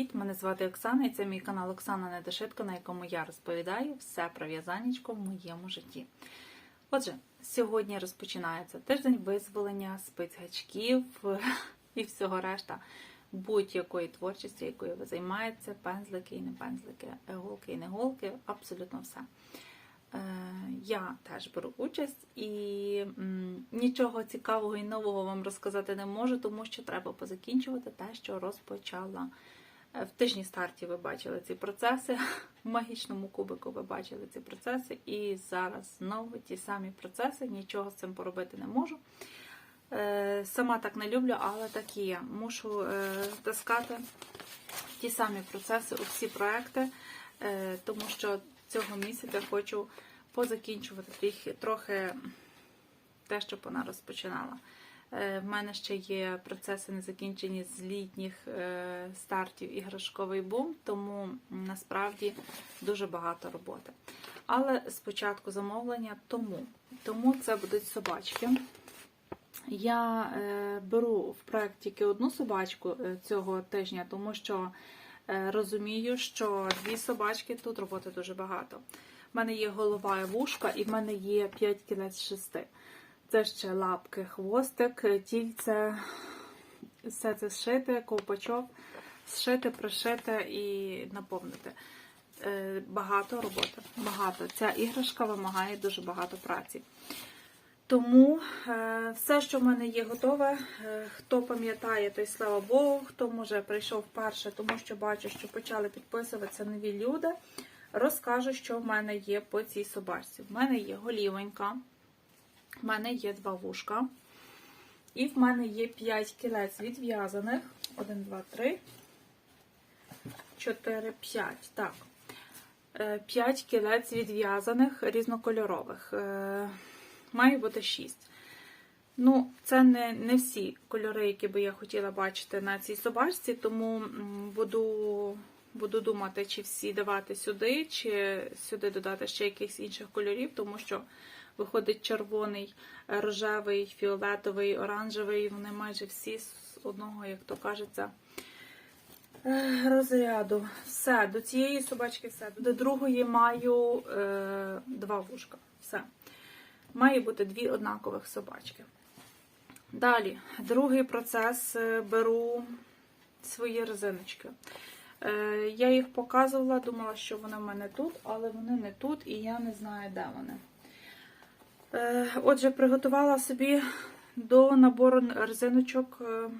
Привіт! Мене звати Оксана і це мій канал Оксана Недошитко, на якому я розповідаю все про в'язанечко в моєму житті. Отже, сьогодні розпочинається тиждень визволення спецгачків і всього решта будь-якої творчості, якою ви займаєтеся, пензлики і не пензлики, голки і не голки, абсолютно все. Е, Я теж беру участь і нічого цікавого і нового вам розказати не можу, тому що треба позакінчувати те, що розпочала. Е, В тижні старті ви бачили ці процеси, в магічному кубику ви бачили ці процеси, і зараз знову ті самі процеси, нічого з цим поробити не можу. Е, Сама так не люблю, але так і є. Мушу е, таскати ті самі процеси у всі проекти, тому що цього місяця хочу позакінчувати трохи те, що вона розпочинала. Е, В мене ще є процеси незакінчені з літніх е, стартів іграшковий бум, тому насправді дуже багато роботи. Але спочатку замовлення тому. Тому це будуть собачки. Я е, беру в проект тільки одну собачку цього тижня, тому що розумію, що дві собачки тут роботи дуже багато. У мене є голова і вушка, і в мене є 5 кілець 6. Це ще лапки, хвостик, тільце, все це зшити, ковпачок, зшити, пришити і наповнити. Е, Багато роботи. Багато. Ця іграшка вимагає дуже багато праці. Тому е, все, що в мене є готове, е, хто пам'ятає, той слава Богу, хто може прийшов вперше, тому що бачу, що почали підписуватися нові люди. Розкажу, що в мене є по цій собачці. В мене є голівонька, в мене є два вушка, і в мене є 5 кілець відв'язаних. 1, 2, 3, 4, 5. Так. 5 кілець відв'язаних різнокольорових. Е, Має бути 6. Ну, це не, не всі кольори, які би я хотіла бачити на цій собачці, тому буду, буду думати, чи всі давати сюди, чи сюди додати ще якихось інших кольорів, тому що виходить червоний, рожевий, фіолетовий, оранжевий. Вони майже всі з одного, як то кажеться, е, розряду. Все, до цієї собачки все. До другої маю е, два вушка. Все. Має бути дві однакових собачки. Далі, другий процес е, беру свої резиночки. Е, Я їх показувала, думала, що вони в мене тут, але вони не тут, і я не знаю, де вони. Е, Отже, приготувала собі до набору резиночок е,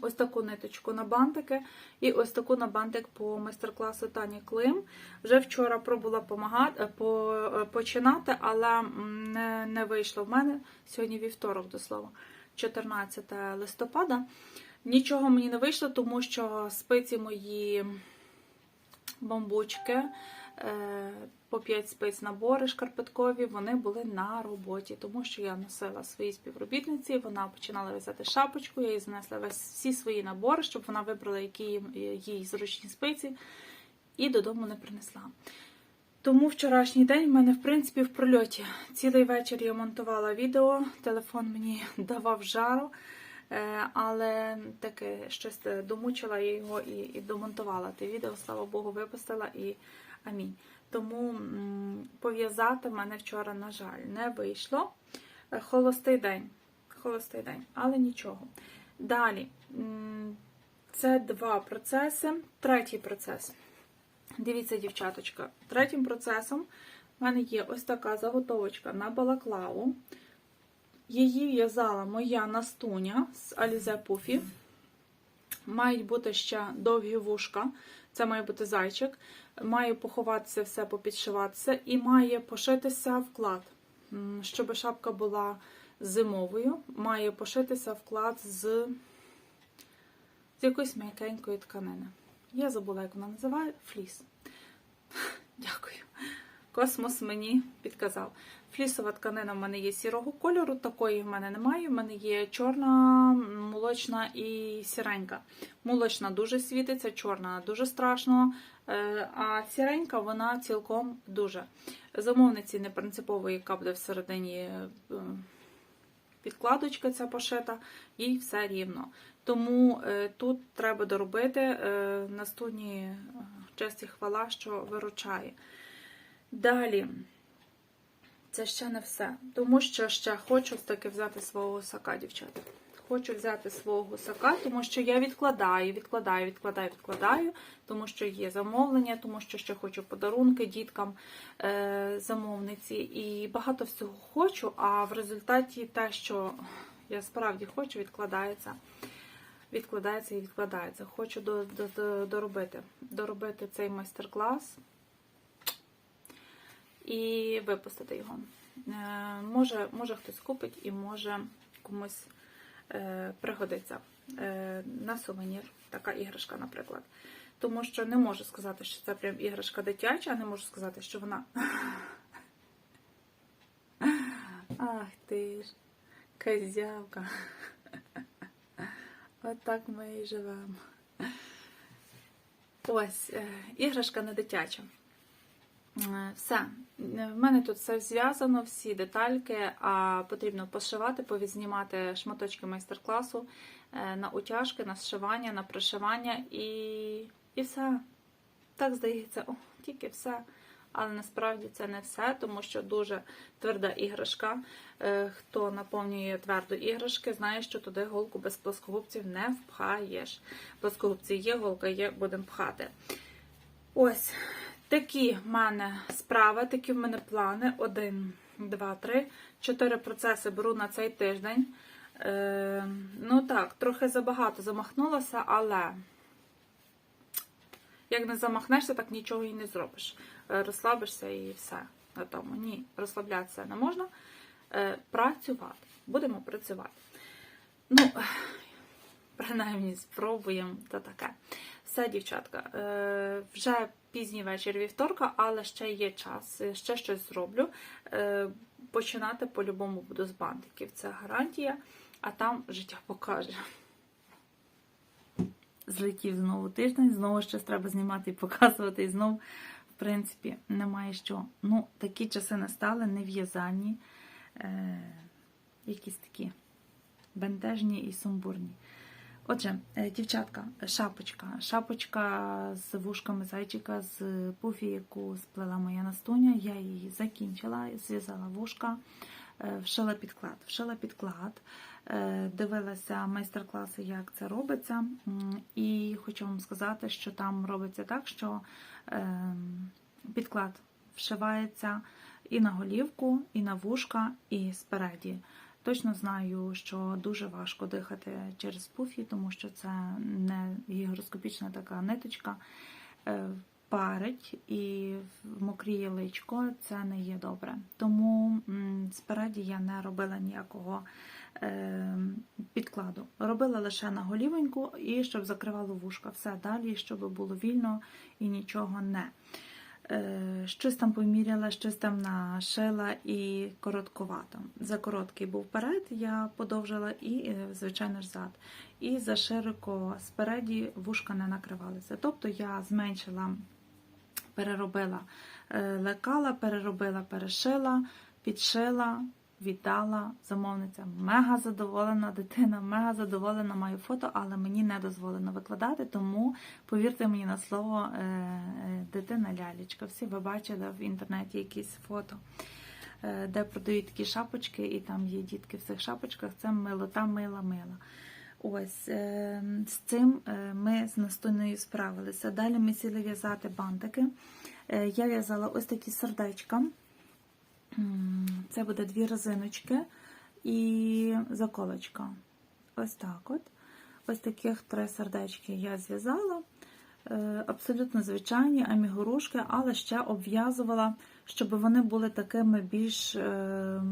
ось таку ниточку на бантики і ось таку на бантик по майстер-класу Тані Клим. Вже вчора пробувала е, починати, але не, не вийшло в мене. Сьогодні вівторок, до слова, 14 листопада. Нічого мені не вийшло, тому що спиці мої бамбучки, по 5 спиць набори шкарпеткові, вони були на роботі, тому що я носила своїй співробітниці, вона починала в'язати шапочку, я їй занесла всі свої набори, щоб вона вибрала, які їй зручні спиці, і додому не принесла. Тому вчорашній день в мене, в принципі, в прольоті. Цілий вечір я монтувала відео, телефон мені давав жару, е, але таке щось домучила я його і, і домонтувала те відео, слава Богу, випустила і амінь. Тому пов'язати мене вчора, на жаль, не вийшло. Е, Холостий день. Холостий день, але нічого. Далі, це два процеси. Третій процес. Дивіться, дівчаточка, третім процесом в мене є ось така заготовочка на балаклаву. Її в'язала моя настуня з Alize Puffy. Мають бути ще довгі вушка, це має бути зайчик. Має поховатися все, попідшиватися, і має пошитися вклад, щоб шапка була зимовою. Має пошитися вклад з, з якоїсь м'якенької тканини. Я забула, як вона називає фліс. Дякую. Космос мені підказав. Флісова тканина в мене є сірого кольору, такої в мене немає. В мене є чорна, молочна і сіренька. Молочна дуже світиться, чорна дуже страшно, е, а сіренька вона цілком дуже. Замовниці не принципово, яка буде всередині е, підкладочка ця пошита, їй все рівно. Тому е, тут треба доробити е, на студні е, честь і хвала, що виручає. Далі, це ще не все. Тому що ще хочу таки взяти свого гусака, дівчата. Хочу взяти свого гусака, тому що я відкладаю, відкладаю, відкладаю, відкладаю, тому що є замовлення, тому що ще хочу подарунки діткам е, замовниці. І багато всього хочу, а в результаті те, що я справді хочу, відкладається. Відкладається і відкладається. Хочу до, до, до, доробити, доробити цей майстер-клас і випустити його. Е, може, може хтось купить і може комусь е, пригодиться е, на сувенір, така іграшка, наприклад. Тому що не можу сказати, що це прям іграшка дитяча, а не можу сказати, що вона. Ах ти ж, козявка. Отак ми і живемо. Ось, іграшка не дитяча. Все. В мене тут все зв'язано, всі детальки, а потрібно пошивати, повізнімати шматочки майстер-класу е, на утяжки, на зшивання, на пришивання і, і все. Так здається, о, тільки все. Але насправді це не все, тому що дуже тверда іграшка. Е, Хто наповнює тверду іграшки, знає, що туди голку без плоскогубців не впхаєш. Плоскогубці є, голка є, будемо пхати. Ось такі в мене справи, такі в мене плани. Один, два, три. Чотири процеси беру на цей тиждень. Е, Ну так, трохи забагато замахнулася, але як не замахнешся, так нічого і не зробиш. Е, Розслабишся і все на тому. Ні, розслаблятися не можна. Е, Працювати. Будемо працювати. Ну, принаймні, спробуємо та таке. Все, дівчатка, е, вже пізній вечір вівторка, але ще є час, е, ще щось зроблю. Е, Починати по-любому буду з бантиків. Це гарантія, а там життя покаже. Злетів знову тиждень, знову щось треба знімати і показувати. І знову, в принципі, немає що. Ну, такі часи настали, нев'язанні, е, якісь такі бентежні і сумбурні. Отже, е, дівчатка, шапочка. Шапочка з вушками зайчика з пуфі, яку сплела моя Настуня. Я її закінчила, зв'язала вушка, е, вшила підклад. Вшила підклад, е, дивилася майстер-класи, як це робиться. І хочу вам сказати, що там робиться так, що ем, підклад вшивається і на голівку, і на вушка, і спереді. Точно знаю, що дуже важко дихати через пуфі, тому що це не гігроскопічна така ниточка. Е, Парить і мокріє личко, це не є добре. Тому спереді я не робила ніякого е, підкладу. Робила лише на голівоньку і щоб закривало вушка. Все далі, щоб було вільно і нічого не. Е, Щось там поміряла, щось там нашила і коротковато. За короткий був перед, я подовжила і, е, звичайно ж, зад. І за широко спереді вушка не накривалися. Тобто я зменшила, переробила е, лекала, переробила, перешила, підшила, віддала замовниця. Мега задоволена дитина, мега задоволена маю фото, але мені не дозволено викладати, тому повірте мені на слово, е, е, дитина лялечка. Всі ви бачили в інтернеті якісь фото. е, Де продають такі шапочки, і там є дітки в цих шапочках. Це милота, мила, мила. Ось з цим ми з настойною справилися. Далі ми сіли в'язати бантики. Я в'язала ось такі сердечка. Це буде дві резиночки і заколочка. Ось так от. Ось таких три сердечки я зв'язала. Е, Абсолютно звичайні амігурушки, але ще обв'язувала, щоб вони були такими більш е,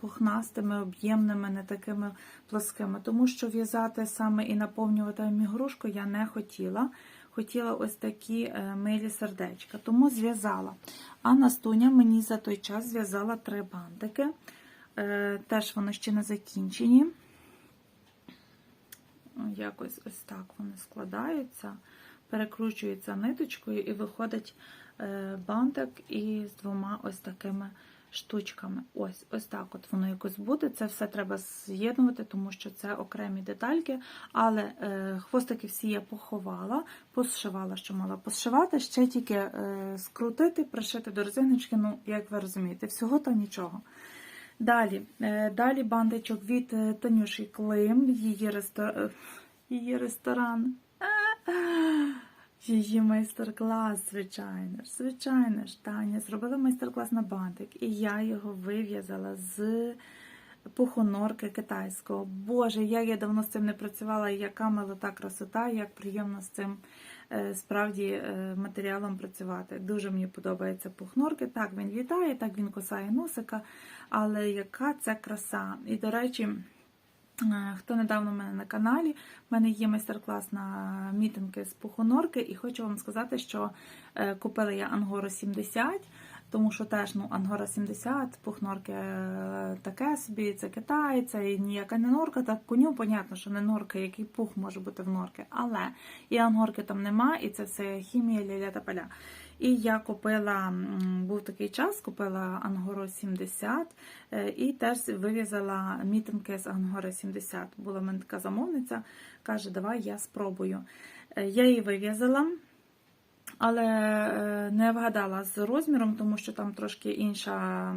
пухнастими, об'ємними, не такими плоскими. Тому що в'язати саме і наповнювати амігурушку я не хотіла. Хотіла ось такі е, милі сердечка, тому зв'язала. А Настуня мені за той час зв'язала три бантики. Е, Теж вони ще не закінчені. Якось ось так вони складаються, перекручуються ниточкою і виходить е, бантик із двома ось такими штучками. Ось ось так от воно якось буде. Це все треба з'єднувати, тому що це окремі детальки. Але е, хвостики всі я поховала, посшивала, що мала посшивати, ще тільки е, скрутити, пришити до резиночки, ну, як ви розумієте, всього то нічого. Далі, е, далі бандичок від е, Танюші Клим, її, рестор... е, її ресторан. Її майстер-клас, звичайно ж, звичайно ж, Таня зробила майстер-клас на бантик, і я його вив'язала з пухонорки китайського. Боже, як я давно з цим не працювала, яка милота красота, як приємно з цим е, справді е, матеріалом працювати. Дуже мені подобається пухнорки. Так, він літає, так він косає носика, але яка це краса. І, до речі, Хто недавно в мене на каналі, в мене є майстер-клас на мітинги з пухонорки, і хочу вам сказати, що е, купила я Ангору 70, тому що теж ну, Ангора 70, пухнорки е, таке собі, це Китай, це ніяка не норка, так коню, понятно, що не норка, який пух може бути в норки, але і ангорки там нема, і це все хімія, ляля та поля. І я купила, був такий час, купила Ангору 70 е, і теж вив'язала мітинги з Ангори 70. Була в мене така замовниця, каже, давай я спробую. Е, Я її вив'язала, але е, не вгадала з розміром, тому що там трошки інша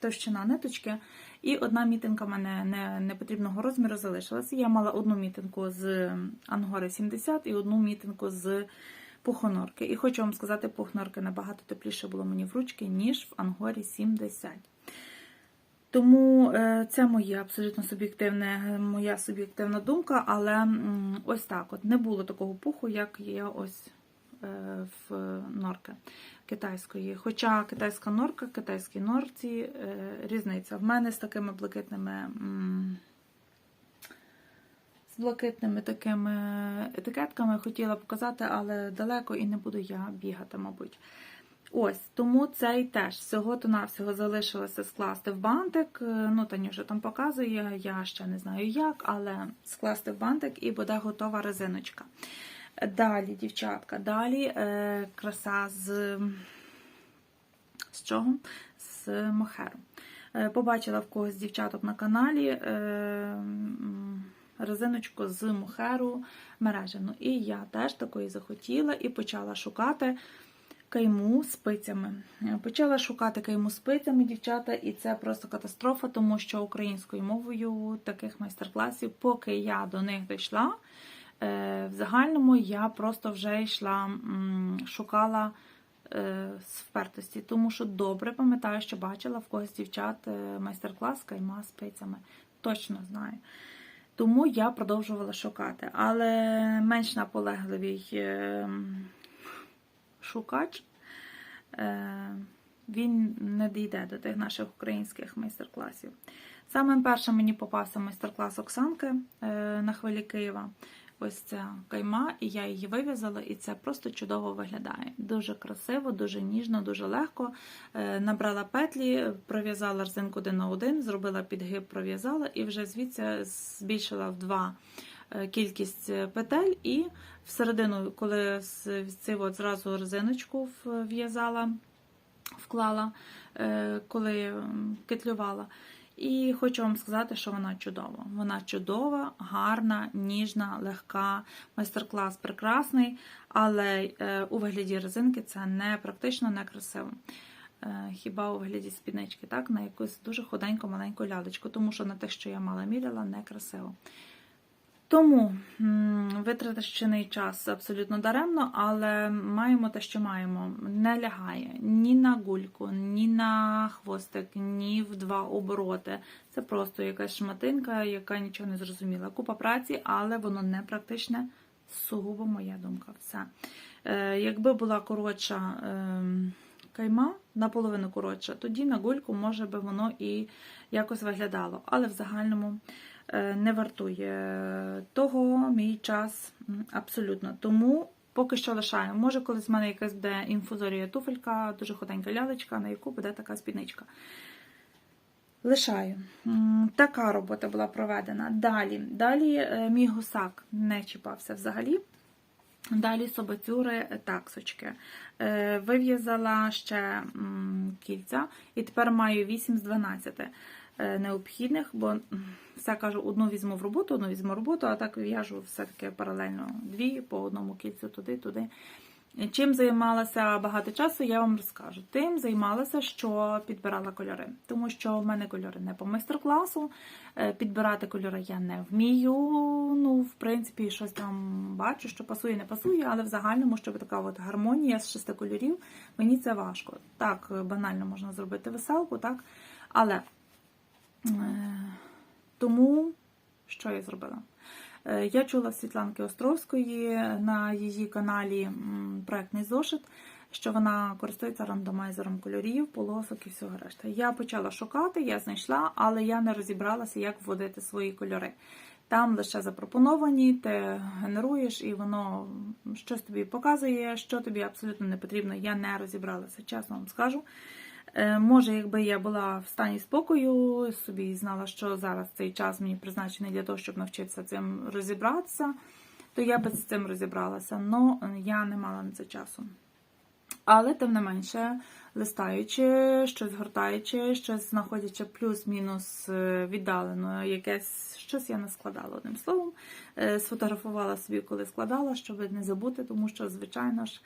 товщина ниточки. І одна мітинка в мене не, непотрібного розміру залишилася. Я мала одну мітинку з Ангори 70 і одну мітинку з пухонорки. І хочу вам сказати, пухнорки набагато тепліше було мені в ручки, ніж в Ангорі 70. Тому е, це моє абсолютно суб'єктивне, моя суб'єктивна думка, але ось так от не було такого пуху, як є ось е, в норки китайської. Хоча китайська норка, китайські норці е, різниця. В мене з такими блакитними. З блакитними такими етикетками хотіла показати, але далеко і не буду я бігати, мабуть. Ось, тому цей теж всього-то навсього залишилося скласти в бантик. Е, Ну, Танюша там показує, я ще не знаю як, але скласти в бантик і буде готова резиночка. Далі, дівчатка, далі е, краса з, з чого? З мохеру. Е, Побачила в когось дівчаток на каналі. Е, резиночку з мохеру мережену. І я теж такої захотіла і почала шукати кайму спицями. Почала шукати кайму спицями, дівчата, і це просто катастрофа, тому що українською мовою таких майстер-класів, поки я до них дійшла, е, в загальному я просто вже йшла, шукала е, з впертості, тому що добре пам'ятаю, що бачила в когось дівчат е, майстер-клас кайма спицями. Точно знаю. Тому я продовжувала шукати. Але менш наполегливий е, шукач, е, він не дійде до тих наших українських майстер-класів. Самим першим мені попався майстер-клас Оксанки е, на хвилі Києва. Ось ця кайма, і я її вив'язала, і це просто чудово виглядає. Дуже красиво, дуже ніжно, дуже легко. Е, Набрала петлі, пров'язала резинку один на один, зробила підгиб, пров'язала, і вже звідси збільшила в два е, кількість петель. І всередину, коли от зразу резиночку в'язала, вклала, е, коли м, кетлювала. І хочу вам сказати, що вона чудова. Вона чудова, гарна, ніжна, легка. Майстер-клас прекрасний, але е, у вигляді резинки це не практично, не красиво. Е, Хіба у вигляді спіднички, так, на якусь дуже худеньку маленьку лялечку, тому що на те, що я мала міряла, не красиво. Тому витрачений час абсолютно даремно, але маємо те, що маємо. Не лягає ні на гульку, ні на хвостик, ні в два обороти. Це просто якась шматинка, яка нічого не зрозуміла. Купа праці, але воно не практичне. Сугубо моя думка. Все. Е, якби була коротша е, кайма, наполовину коротша, тоді на гульку, може би воно і якось виглядало. Але в загальному не вартує того мій час абсолютно. Тому поки що лишаю. Може, колись в мене якась буде інфузорія туфелька, дуже худенька лялечка, на яку буде така спідничка. Лишаю. Така робота була проведена. Далі, Далі е, мій гусак не чіпався взагалі. Далі собацюри таксочки. Е, Вив'язала ще кільця, і тепер маю 8 з 12 е, необхідних, бо все кажу, одну візьму в роботу, одну візьму в роботу, а так в'яжу все-таки паралельно дві по одному кільцю туди, туди. Чим займалася багато часу, я вам розкажу. Тим займалася, що підбирала кольори, тому що в мене кольори не по майстер-класу. е, Підбирати кольори я не вмію. Ну, в принципі, щось там бачу, що пасує, не пасує, але в загальному, щоб така от гармонія з шести кольорів, мені це важко. Так, банально можна зробити веселку, так. Але е, тому що я зробила? Е, Я чула Світланки Островської на її каналі проектний зошит, що вона користується рандомайзером кольорів, полосок і всього решта. Я почала шукати, я знайшла, але я не розібралася, як вводити свої кольори. Там лише запропоновані, ти генеруєш, і воно щось тобі показує, що тобі абсолютно не потрібно. Я не розібралася, чесно вам скажу. Е, Може, якби я була в стані спокою, собі знала, що зараз цей час мені призначений для того, щоб навчитися цим розібратися, то я би з цим розібралася. Но я не мала на це часу. Але, тим не менше, листаючи, щось гортаючи, щось знаходячи плюс-мінус е, віддалено, якесь щось я не складала одним словом. Е, Сфотографувала собі, коли складала, щоб не забути, тому що, звичайно ж,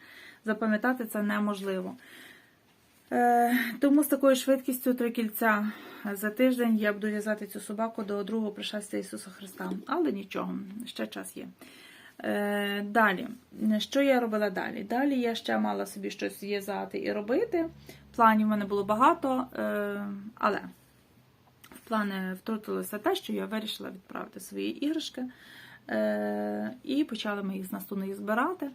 запам'ятати це неможливо. Е, Тому з такою швидкістю три кільця за тиждень я буду в'язати цю собаку до другого пришестя Ісуса Христа. Але нічого, ще час є. Е, Далі, що я робила далі? Далі я ще мала собі щось в'язати і робити. Планів в мене було багато, е, але в плани втрутилося те, що я вирішила відправити свої іграшки. І почали ми їх з наступної збирати.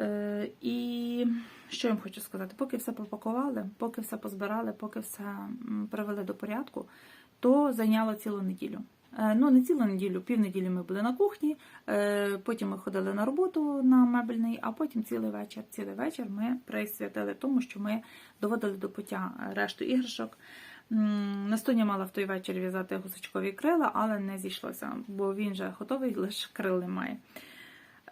Е, І що я вам хочу сказати? Поки все пропакували, поки все позбирали, поки все привели до порядку, то зайняло цілу неділю. Е, Ну, не цілу неділю, півнеділі ми були на кухні, е, потім ми ходили на роботу на мебельний, а потім цілий вечір. Цілий вечір ми присвятили тому, що ми доводили до пуття решту іграшок. М, Настуня мала в той вечір в'язати гусачкові крила, але не зійшлося, бо він вже готовий, лише крил немає.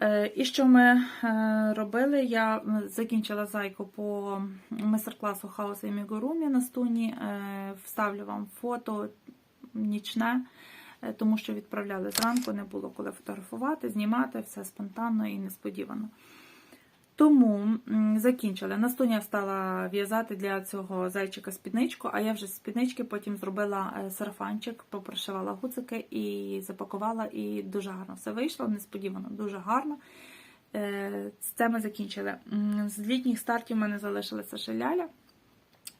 Е, І що ми е, робили? Я закінчила зайку по майстер-класу хаоса і мігурумі на стуні. Е, Вставлю вам фото нічне, тому що відправляли зранку, не було коли фотографувати, знімати, все спонтанно і несподівано. Тому м, закінчила. Настуня стала в'язати для цього зайчика спідничку, а я вже з спіднички потім зробила е, сарафанчик, попрошивала гуцики і запакувала, і дуже гарно все вийшло, несподівано, дуже гарно. Е, Це ми закінчили. З літніх стартів в мене залишилася ще.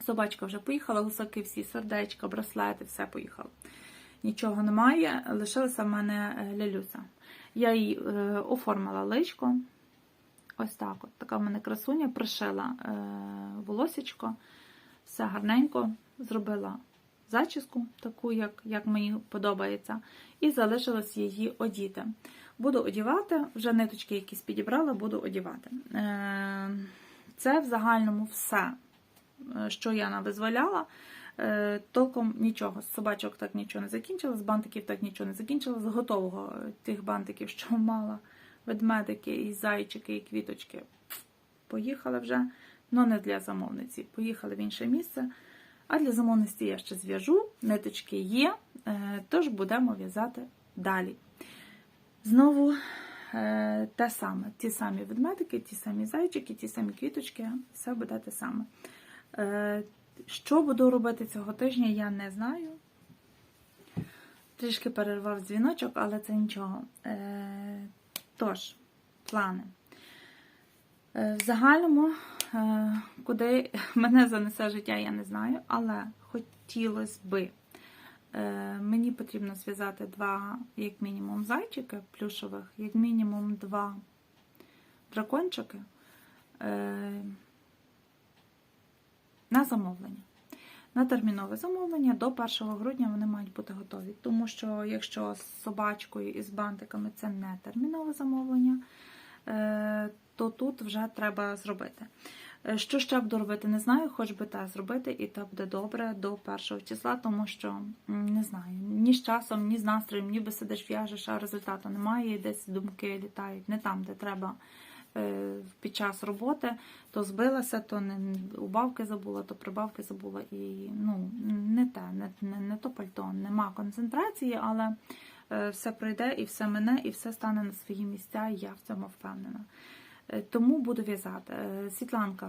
Собачка вже поїхала, гусаки всі, сердечка, браслети, все поїхало. Нічого немає, лишилася в мене е, лялюся. Я їй оформила личко. Ось так. от. Така в мене красуня, пришила е, волосечко, все гарненько, зробила зачіску, таку, як, як мені подобається, і залишилось її одіти. Буду одівати, вже ниточки якісь підібрала, буду одівати. Е, це в загальному все, е, що я навизволяла. Е, Толком нічого. З собачок так нічого не закінчила, з бантиків так нічого не закінчила. З готового е, тих бантиків, що мала ведмедики, і зайчики, і квіточки. Поїхали вже, але не для замовниці. Поїхали в інше місце. А для замовниці я ще зв'яжу, ниточки є, е, тож будемо в'язати далі. Знову е, те саме: ті самі ведмедики, ті самі зайчики, ті самі квіточки, все буде те саме. Е, Що буду робити цього тижня, я не знаю. Трішки перервав дзвіночок, але це нічого. Тож, плани. Е, В загальному, е, куди мене занесе життя, я не знаю, але хотілося би. Е, Мені потрібно зв'язати два, як мінімум, зайчики плюшових, як мінімум два дракончики на замовлення. На термінове замовлення до 1 грудня вони мають бути готові. Тому що якщо з собачкою і з бантиками це не термінове замовлення, е, то тут вже треба зробити. Е, Що ще буду робити, не знаю, хоч би те зробити, і те буде добре до першого числа, тому що не знаю, ні з часом, ні з настроєм, ніби сидиш в'яжеш, а результату немає, і десь думки літають не там, де треба під час роботи, то збилася, то не убавки забула, то прибавки забула, і ну, не те, не, не, не то пальто, нема концентрації, але е, все пройде і все мине, і все стане на свої місця, і я в цьому впевнена. Е, Тому буду в'язати. Е, Світланка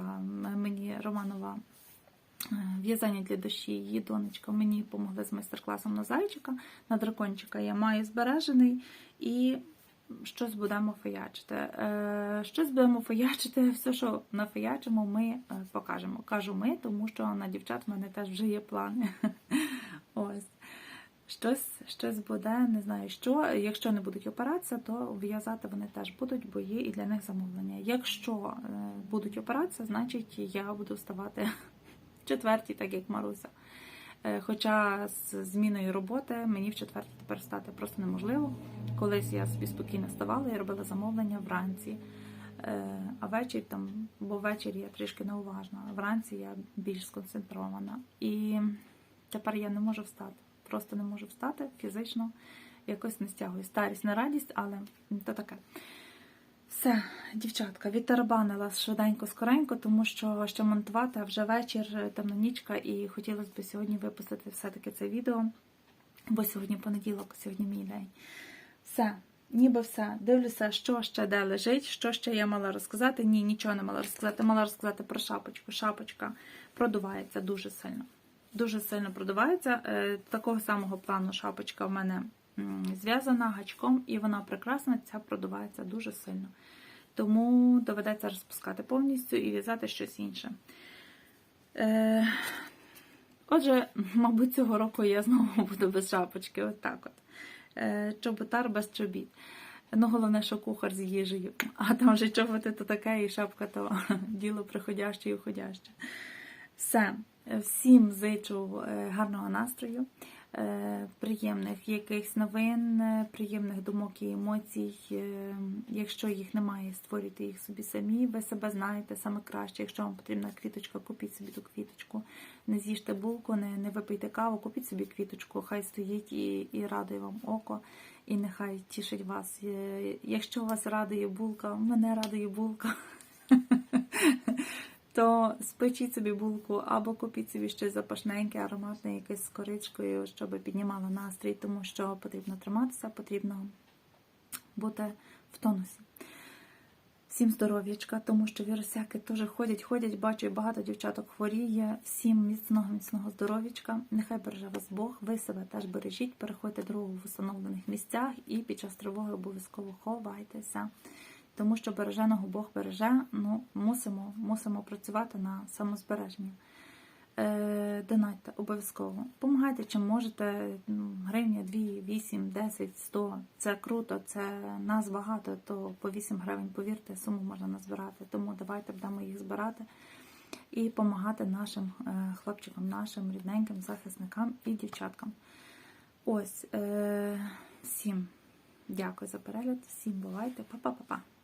мені Романова е, в'язання для душі, її донечка мені допомогли з майстер-класом на зайчика, на дракончика я маю збережений і щось будемо феячити. Е, Щось будемо феячити, все, що нафеячимо, ми е, покажемо. Кажу ми, тому що на дівчат в мене теж вже є плани. Ось. Щось, щось буде, не знаю що. Якщо не будуть операція, то в'язати вони теж будуть, бо є і для них замовлення. Якщо е, будуть операція, значить я буду вставати в четвертій, так як Маруся. Е, Хоча з зміною роботи мені в четвертій тепер стати просто неможливо. Колись я собі спокійно вставала і робила замовлення вранці. Е, А ввечері там, бо ввечері я трішки неуважна, а вранці я більш сконцентрована. І тепер я не можу встати. Просто не можу встати фізично, якось не стягую. Старість не радість, але то таке. Все, дівчатка, відтарабанила швиденько скоренько, тому що ще монтувати, а вже вечір, темна нічка, і хотілося б сьогодні випустити все-таки це відео, бо сьогодні понеділок, сьогодні мій день. Все, ніби все. Дивлюся, що ще де лежить, що ще я мала розказати. Ні, нічого не мала розказати. Мала розказати про шапочку. Шапочка продувається дуже сильно. Дуже сильно продувається. Е, Такого самого плану шапочка в мене зв'язана гачком, і вона прекрасна, ця продувається дуже сильно. Тому доведеться розпускати повністю і в'язати щось інше. Е, Отже, мабуть, цього року я знову буду без шапочки. От так от. Е, Чоботар без чобіт. Ну, головне, що кухар з їжею. А там вже чоботи то таке, і шапка то діло приходяще і уходяще. Все. Всім зичу е, гарного настрою, приємних якихось новин, е, приємних думок і емоцій. Е, Якщо їх немає, створюйте їх собі самі. Ви себе знаєте саме краще. Якщо вам потрібна квіточка, купіть собі ту квіточку. Не з'їжте булку, не, не випийте каву, купіть собі квіточку, хай стоїть і, і радує вам око, і нехай тішить вас. Е, Якщо вас радує булка, мене радує булка. то спечіть собі булку або купіть собі щось запашненьке, ароматне, якесь з коричкою, щоб піднімало настрій, тому що потрібно триматися, потрібно бути в тонусі. Всім здоров'ячка, тому що вірусяки теж ходять, ходять, бачу, багато дівчаток хворіє. Всім міцного, міцного здоров'ячка. Нехай береже вас Бог, ви себе теж бережіть, переходьте дорогу в установлених місцях і під час тривоги обов'язково ховайтеся. Тому що береженого Бог береже, ну, мусимо, мусимо працювати на самозбереження. Е, донатьте обов'язково. Помагайте, чим можете. Ну, Гривня, 2, 8, 10, 100. Це круто, це нас багато, то по 8 гривень, повірте, суму можна назбирати. Тому давайте будемо їх збирати і допомагати нашим е, хлопчикам, нашим рідненьким захисникам і дівчаткам. Ось, е, всім дякую за перегляд, всім бувайте, па-па-па-па.